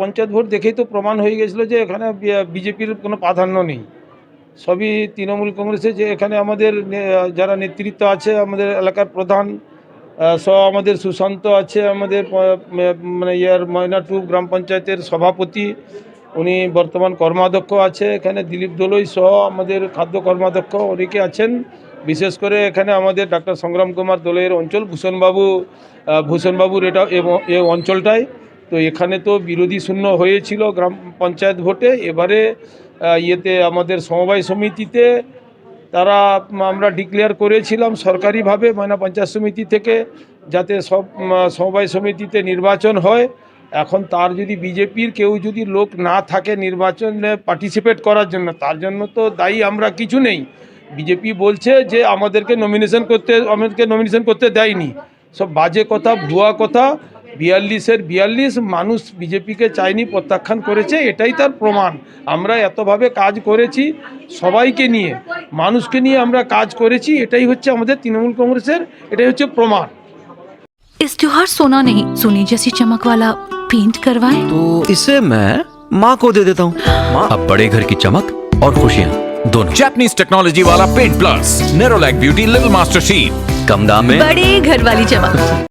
Panchayat vote দেখেই তো প্রমাণ হয়ে গেছিল যে এখানে বিজেপির কোনো প্রাধান্য নেই। সবই তৃণমূল কংগ্রেসে যে এখানে আমাদের যারা নেতৃত্ব আছে, আমাদের এলাকার প্রধান সহ আমাদের সুশান্ত আছে, আমাদের মানে ইয়ার ময়নাটু গ্রাম পঞ্চায়েতের সভাপতি, উনি বর্তমান কর্মাধ্যক্ষ আছে, এখানে দিলীপ দোলই সহ আমাদের খাদ্য কর্মাধ্যক্ষ অনেকে আছেন। বিশেষ করে এখানে আমাদের ডাক্তার সংগ্রাম কুমার দোলের অঞ্চল, ভূষণবাবু ভূষণবাবুর এটা এই অঞ্চলটায় তো এখানে তো বিরোধী শূন্য হয়েছিল গ্রাম পঞ্চায়েত ভোটে। এবারে ইয়েতে আমাদের সমবায় সমিতিতে তারা আমরা ডিক্লেয়ার করেছিলাম সরকারিভাবে ময়না পঞ্চায়েত সমিতি থেকে যাতে সব সমবায় সমিতিতে নির্বাচন হয়। এখন তার যদি বিজেপির কেউ যদি লোক না থাকে নির্বাচনে পার্টিসিপেট করার জন্য, তার জন্য তো দায়ী আমরা কিছু নেই। বিজেপি বলছে যে আমাদেরকে নমিনেশন করতে, আমাদেরকে নমিনেশন করতে দেয়নি। সব বাজে কথা, ভুয়া কথা। বিয়াল্লিশের বিয়াল্লিশ মানুষ বিজেপিকে চায়নি প্রত্যাখ্যান করেছে এটাই তার প্রমাণ আমরা এতভাবে কাজ করেছি সবাইকে নিয়ে মানুষকে নিয়ে আমরা কাজ করেছি এটাই হচ্ছে আমাদের তৃণমূল কংগ্রেসের এটাই হচ্ছে প্রমাণ इस त्योहार सोना नहीं सोने जैसी चमक वाला पेंट करवाएं तो इसे मैं माँ को दे देता हूँ माँ अब बड़े घर की चमक और खुशियाँ दोनों Japanese technology वाला paint plus Nerolac beauty little master sheet कम दाम में बड़े घर वाली चमक